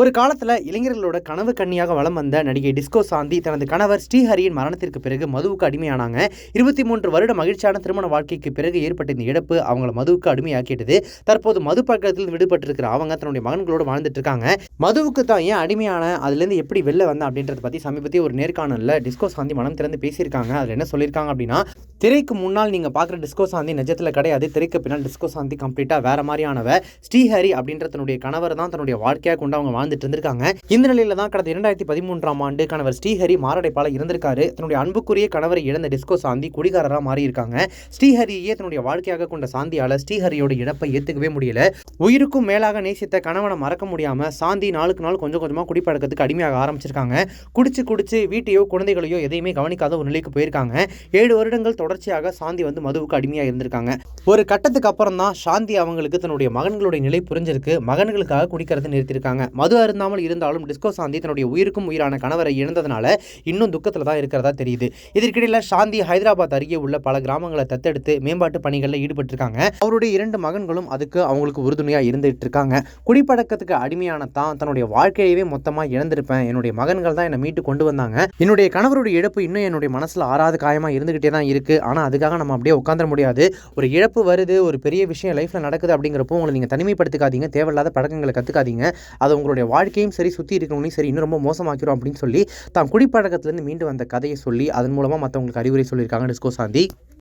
ஒரு காலத்தில் இளைஞர்களோட கனவு கண்ணியாக வளம் வந்த நடிகை டிஸ்கோ சாந்தி தனது கணவர் ஸ்ரீஹரியின் மரணத்திற்கு பிறகு மதுவுக்கு அடிமையானாங்க. இருபத்தி மூன்று வருட மகிழ்ச்சியான திருமண வாழ்க்கைக்கு பிறகு ஏற்பட்ட இந்த இழப்பு அவங்கள மதுவுக்கு அடிமையாக்கிட்டது. தற்போது மது பழக்கத்தில் விடுபட்டிருக்கிற அவங்க தன்னுடைய மகன்களோடு வாழ்ந்துட்டு இருக்காங்க. மதுவுக்கு தான் ஏன் அடிமையான? அதுலேருந்து எப்படி வெளில வந்தேன் அப்படின்றத பற்றி சமீபத்திய ஒரு நேர்காணலில் டிஸ்கோ சாந்தி மனம் திறந்து பேசியிருக்காங்க. அதில் என்ன சொல்லியிருக்காங்க அப்படின்னா திரைக்கு முன்னால் நீங்கள் பார்க்குற டிஸ்கோ சாந்தி நிஜத்தில் கிடையாது. திரைக்கு பின்னால் டிஸ்கோ சாந்தி கம்ப்ளீட்டாக வேறு மாதிரியானவ. ஸ்ரீஹரி அப்படின்ற தன்னுடைய கணவர் தான் தன்னுடைய வாழ்க்கையாக கொண்டு அவங்க வாழ்ந்துட்டு இருந்திருக்காங்க. இந்த நிலையில் தான் கடந்த இரண்டாயிரத்தி பதிமூன்றாம் ஆண்டு கணவர் ஸ்ரீஹரி மாரடைப்பால இருந்திருக்காரு. தன்னுடைய அன்புக்குரிய கணவரை இழந்த டிஸ்கோ சாந்தி குடிகாரராக மாறியிருக்காங்க. ஸ்ரீஹரியே தன்னுடைய வாழ்க்கையாக கொண்ட சாந்தியால் ஸ்ரீஹரியோட இழப்பை ஏற்றுக்கவே முடியல. உயிருக்கும் மேலாக நேசித்த கணவனை மறக்க முடியாமல் சாந்தி நாளுக்கு நாள் கொஞ்சம் கொஞ்சமாக குடிப்பழக்கத்துக்கு அடிமையாக ஆரம்பிச்சிருக்காங்க. குடிச்சு குடிச்சு வீட்டையோ குழந்தைகளையோ எதையுமே கவனிக்காத ஒரு நிலைக்கு போயிருக்காங்க. ஏழு வருடங்கள் தொடர்ச்சியாக சாந்தி வந்து மதுவுக்கு அடிமையாக இருந்திருக்காங்க. ஒரு கட்டத்துக்கு அப்புறம் தான் சாந்தி அவங்களுக்கு தன்னுடைய மகன்களுடைய நிலை புரிஞ்சிருக்கு. மகன்களுக்காக குடிக்கிறது நிறுத்தியிருக்காங்க. மது அருந்தாமல் இருந்தாலும் டிஸ்கோ சாந்தி தன்னுடைய உயிருக்கும் உயிரான கணவரை இழந்ததுனால இன்னும் துக்கத்தில் தான் இருக்கிறதா தெரியுது. இதற்கிடையில் சாந்தி ஹைதராபாத் அருகே உள்ள பல கிராமங்களை தத்தெடுத்து மேம்பாட்டு பணிகளில் ஈடுபட்டிருக்காங்க. அவருடைய இரண்டு மகன்களும் அதுக்கு அவங்களுக்கு உறுதுணையாக இருந்துட்டு இருக்காங்க குடிப்பழக்கத்துக்கு அடிமையான தான் தன்னுடைய வாழ்க்கையவே மொத்தமாக இழந்திருப்பேன். என்னுடைய மகன்கள் தான் என்னை மீட்டு கொண்டு வந்தாங்க. என்னுடைய கணவருடைய இழப்பு இன்னும் என்னுடைய மனசில் ஆறாத காயமாக இருந்துகிட்டே தான் இருக்கு. ஆனால் அதுக்காக நம்ம அப்படியே உட்காந்துட முடியாது. ஒரு இழப்பு வருது ஒரு பெரிய விஷயம் லைஃப்பில் நடக்குது அப்படிங்கிறப்போ உங்களை நீங்கள் தனிமைப்படுத்திக்காதீங்க தேவையில்லாத பழக்கங்களை கற்றுக்காதீங்க அது உங்களுடைய வாழ்க்கையும் சரி சுற்றி இருக்கிறவங்களையும் சரி இன்னும் ரொம்ப மோசமாக்கிறோம் அப்படின்னு சொல்லி தான் குடிப்பழக்கத்துலேருந்து மீண்டு வந்த கதையை சொல்லி அதன் மூலமாக மற்றவங்களுக்கு அறிவுரை சொல்லியிருக்காங்க டிஸ்கோ சாந்தி.